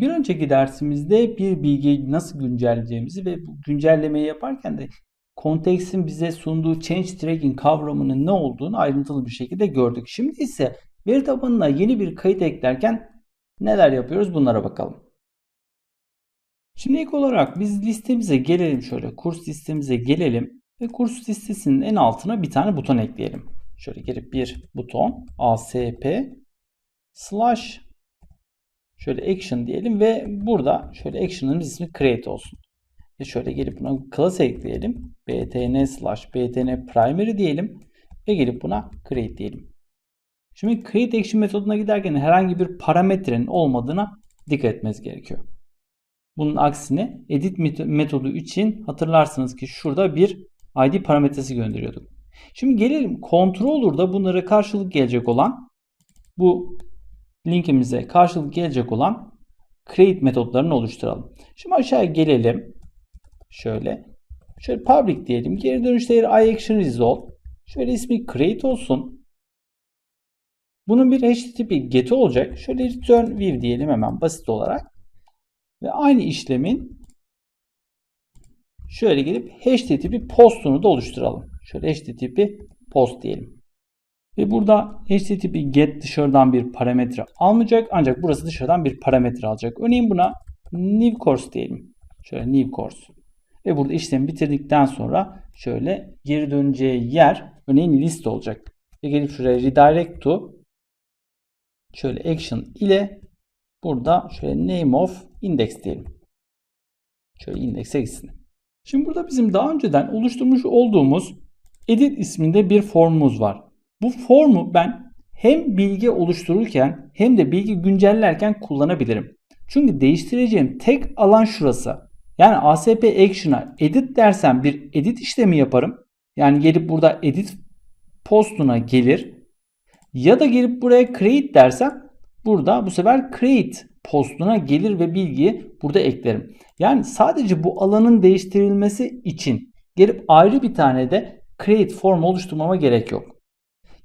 Bir önceki dersimizde bir bilgiyi nasıl güncelleyeceğimizi ve bu güncellemeyi yaparken de konteksin bize sunduğu change tracking kavramının ne olduğunu ayrıntılı bir şekilde gördük. Şimdi ise veri tabanına yeni bir kayıt eklerken neler yapıyoruz bunlara bakalım. Şimdi ilk olarak biz listemize gelelim şöyle kurs listemize gelelim ve kurs listesinin en altına bir tane buton ekleyelim. Şöyle gelip bir buton ASP slash şöyle action diyelim ve burada şöyle action'ın ismi create olsun. Ve şöyle gelip buna class ekleyelim. btn slash btn primary diyelim ve gelip buna create diyelim. Şimdi create action metoduna giderken herhangi bir parametrenin olmadığına dikkat etmeniz gerekiyor. Bunun aksine edit metodu için hatırlarsınız ki şurada bir id parametresi gönderiyorduk. Şimdi gelelim controller'da bunlara karşılık gelecek olan bu linkimize karşılık gelecek olan create metodlarını oluşturalım. Şimdi aşağıya gelelim. Şöyle. Şöyle public diyelim. Geri dönüş değeri iAction result. Şöyle ismi create olsun. Bunun bir HTTP get'i olacak. Şöyle return view diyelim hemen basit olarak. Ve aynı işlemin şöyle gelip HTTP postunu da oluşturalım. Şöyle HTTP post diyelim. Ve burada HTTP get dışarıdan bir parametre almayacak ancak burası dışarıdan bir parametre alacak. Örneğin buna new course diyelim. Şöyle new course. Ve burada işlemi bitirdikten sonra şöyle geri döneceği yer örneğin list olacak. Ve gelip şuraya redirect to şöyle action ile burada şöyle name of index diyelim. Şöyle index'e gitsin. Şimdi burada bizim daha önceden oluşturmuş olduğumuz edit isminde bir formumuz var. Bu formu ben hem bilgi oluştururken hem de bilgi güncellerken kullanabilirim. Çünkü değiştireceğim tek alan şurası. Yani ASP Action'a edit dersem bir edit işlemi yaparım. Yani gelip burada edit postuna gelir. Ya da gelip buraya create dersem burada bu sefer create postuna gelir ve bilgiyi burada eklerim. Yani sadece bu alanın değiştirilmesi için gelip ayrı bir tane de create form oluşturmama gerek yok.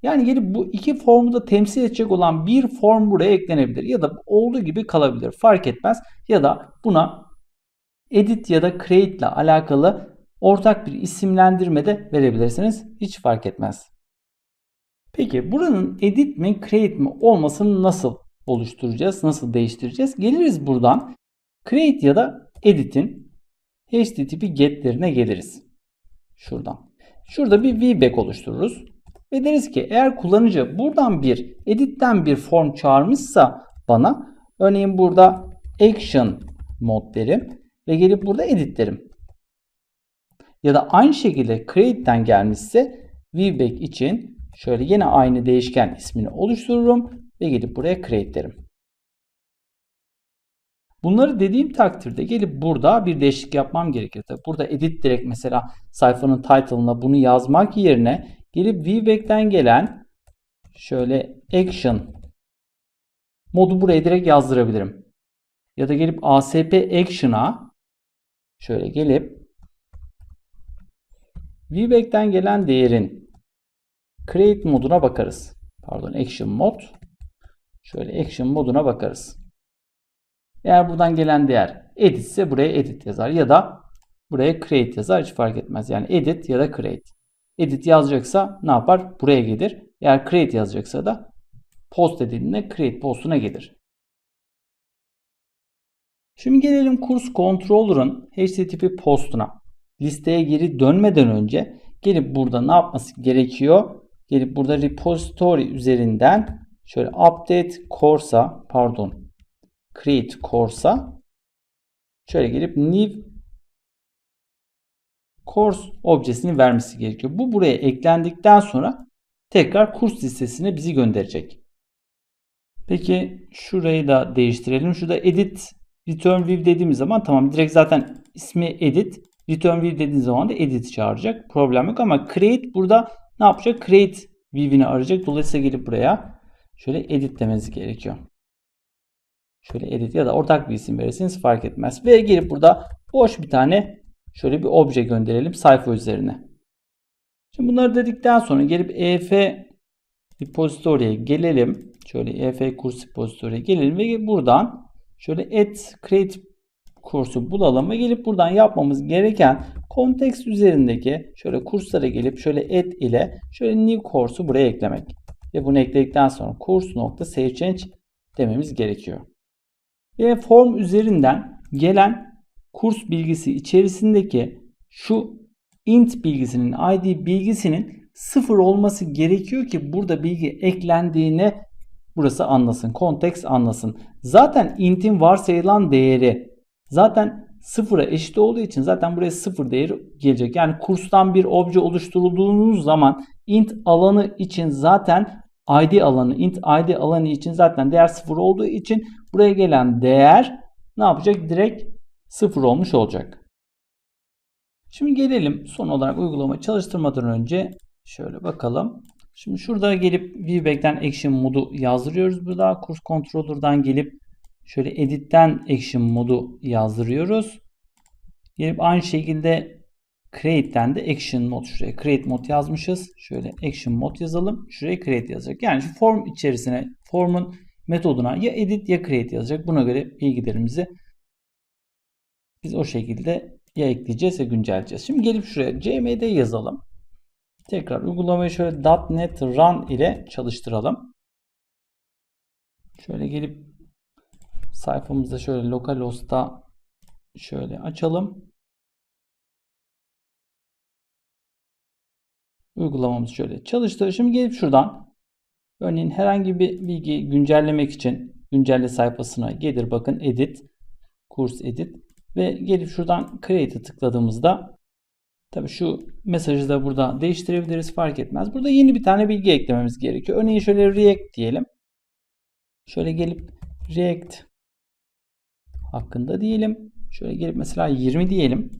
Yani gelip bu iki formu da temsil edecek olan bir form buraya eklenebilir. Ya da olduğu gibi kalabilir. Fark etmez. Ya da buna edit ya da create ile alakalı ortak bir isimlendirme de verebilirsiniz. Hiç fark etmez. Peki buranın edit mi create mi olmasını nasıl oluşturacağız? Nasıl değiştireceğiz? Geliriz buradan create ya da edit'in http get'lerine geliriz. Şuradan. Şurada bir vback oluştururuz. Ve deriz ki eğer kullanıcı buradan bir edit'ten bir form çağırmışsa bana örneğin burada action mod derim ve gelip burada edit derim. Ya da aynı şekilde create'den gelmişse vback için şöyle yine aynı değişken ismini oluştururum ve gelip buraya create derim. Bunları dediğim takdirde gelip burada bir değişiklik yapmam gerekir. Burada edit direkt mesela sayfanın title'ına bunu yazmak yerine gelip VBack'ten gelen şöyle action modu buraya direkt yazdırabilirim. Ya da gelip ASP action'a şöyle gelip VBack'ten gelen değerin create moduna bakarız. Pardon action mod. Şöyle action moduna bakarız. Eğer buradan gelen değer edit ise buraya edit yazar ya da buraya create yazar hiç fark etmez. Yani edit ya da create. Edit yazacaksa ne yapar? Buraya gelir. Eğer create yazacaksa da post dediğinde create postuna gelir. Şimdi gelelim kurs controller'ın HTTP postuna. Listeye geri dönmeden önce gelip burada ne yapması gerekiyor? Gelip burada repository üzerinden şöyle update course'a pardon create course'a şöyle gelip new course objesini vermesi gerekiyor. Bu buraya eklendikten sonra tekrar kurs listesine bizi gönderecek. Peki şurayı da değiştirelim. Şurada edit return view dediğimiz zaman tamam direkt zaten ismi edit return view dediğimiz zaman da edit çağıracak. Problem yok ama create burada ne yapacak? Create view'ini arayacak. Dolayısıyla gelip buraya şöyle edit demeniz gerekiyor. Şöyle edit ya da ortak bir isim verirseniz fark etmez. Ve gelip burada boş bir tane şöyle bir obje gönderelim sayfa üzerine. Şimdi bunları dedikten sonra gelip EF repository'e gelelim. Şöyle EF kurs repository'e gelelim ve buradan şöyle add create kursu bulalım ve gelip buradan yapmamız gereken kontekst üzerindeki şöyle kurslara gelip şöyle add ile şöyle new kursu buraya eklemek. Ve bunu ekledikten sonra kurs nokta save change dememiz gerekiyor. Ve form üzerinden gelen kurs bilgisi içerisindeki şu int bilgisinin id bilgisinin sıfır olması gerekiyor ki burada bilgi eklendiğini burası anlasın. Konteks anlasın. Zaten int'in varsayılan değeri zaten sıfıra eşit olduğu için zaten buraya sıfır değeri gelecek. Yani kurstan bir obje oluşturulduğunuz zaman int alanı için zaten id alanı int id alanı için zaten değer sıfır olduğu için buraya gelen değer ne yapacak? Direkt sıfır olmuş olacak. Şimdi gelelim son olarak uygulama çalıştırmadan önce şöyle bakalım. Şimdi şurada gelip VBack'ten Action modu yazdırıyoruz burada. Kurs Controller'dan gelip şöyle Edit'ten Action modu yazdırıyoruz. Gelip aynı şekilde Create'den de Action mod şuraya Create mod yazmışız. Şöyle Action mod yazalım. Şuraya Create yazacak. Yani şu form içerisine formun metoduna ya Edit ya Create yazacak. Buna göre bilgilerimizi biz o şekilde ya ekleyeceğiz ya güncelleyeceğiz. Şimdi gelip şuraya cmd yazalım. Tekrar uygulamayı şöyle .NET Run ile çalıştıralım. Şöyle gelip sayfamızda şöyle localhost'ta şöyle açalım. Uygulamamız şöyle çalıştır. Şimdi gelip şuradan örneğin herhangi bir bilgi güncellemek için güncelle sayfasına gelir bakın edit kurs edit ve gelip şuradan create'e tıkladığımızda tabi şu mesajı da burada değiştirebiliriz fark etmez. Burada yeni bir tane bilgi eklememiz gerekiyor. Örneğin şöyle react diyelim. Şöyle gelip react hakkında diyelim. Şöyle gelip mesela 20 diyelim.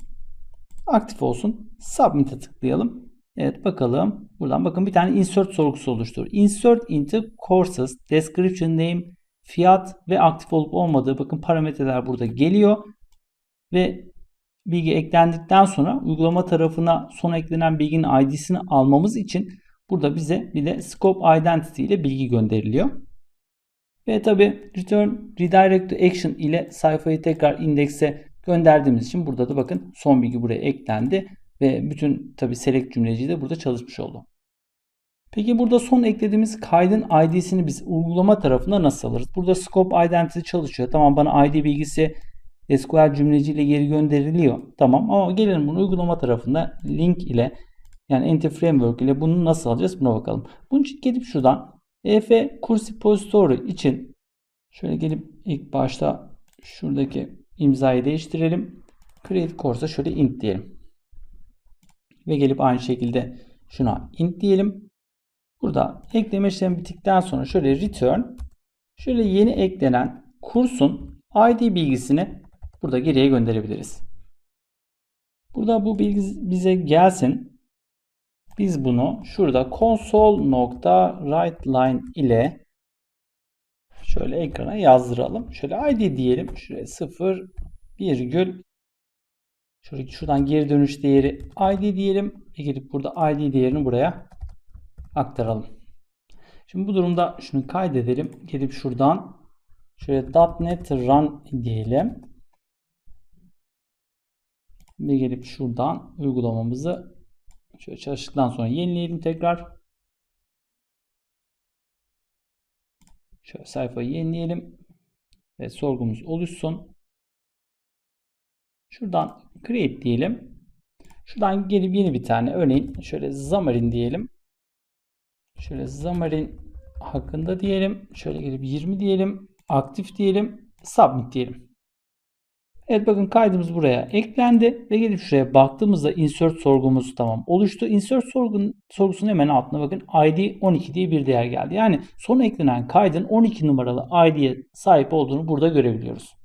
Aktif olsun. Submit'e tıklayalım. Evet bakalım. Buradan bakın bir tane insert sorgusu oluştur. Insert into courses, description name, fiyat ve aktif olup olmadığı bakın parametreler burada geliyor ve bilgi eklendikten sonra uygulama tarafına son eklenen bilginin ID'sini almamız için burada bize bir de scope identity ile bilgi gönderiliyor. Ve tabi return redirect to action ile sayfayı tekrar indekse gönderdiğimiz için burada da bakın son bilgi buraya eklendi ve bütün tabi select cümleci de burada çalışmış oldu. Peki burada son eklediğimiz kaydın ID'sini biz uygulama tarafında nasıl alırız? Burada scope identity çalışıyor. Tamam bana ID bilgisi SQL cümleciyle geri gönderiliyor. Tamam ama gelelim bunu uygulama tarafında link ile yani Entity Framework ile bunu nasıl alacağız buna bakalım. Bunun için gelip şuradan EF Kurs Repository için şöyle gelip ilk başta şuradaki imzayı değiştirelim. Create Course'a şöyle int diyelim. Ve gelip aynı şekilde şuna int diyelim. Burada ekleme işlemi bittikten sonra şöyle return şöyle yeni eklenen kursun ID bilgisini burada geriye gönderebiliriz. Burada bu bilgi bize gelsin. Biz bunu şurada console.writeLine ile şöyle ekrana yazdıralım. Şöyle id diyelim. Şuraya 0 virgül şuradan geri dönüş değeri id diyelim ve gelip burada id değerini buraya aktaralım. Şimdi bu durumda şunu kaydedelim. Gelip şuradan şöyle .NET Run diyelim. Ve gelip şuradan uygulamamızı şöyle çalıştıktan sonra yenileyelim tekrar. Şöyle sayfayı yenileyelim. Ve sorgumuz oluşsun. Şuradan create diyelim. Şuradan gelip yeni bir tane örneğin şöyle Xamarin diyelim. Şöyle Xamarin hakkında diyelim. Şöyle gelip 20 diyelim. Aktif diyelim. Submit diyelim. Evet bakın kaydımız buraya eklendi ve gelip şuraya baktığımızda insert sorgumuz tamam oluştu. Insert sorgun, sorgusunun hemen altına bakın id 12 diye bir değer geldi. Yani son eklenen kaydın 12 numaralı id'ye sahip olduğunu burada görebiliyoruz.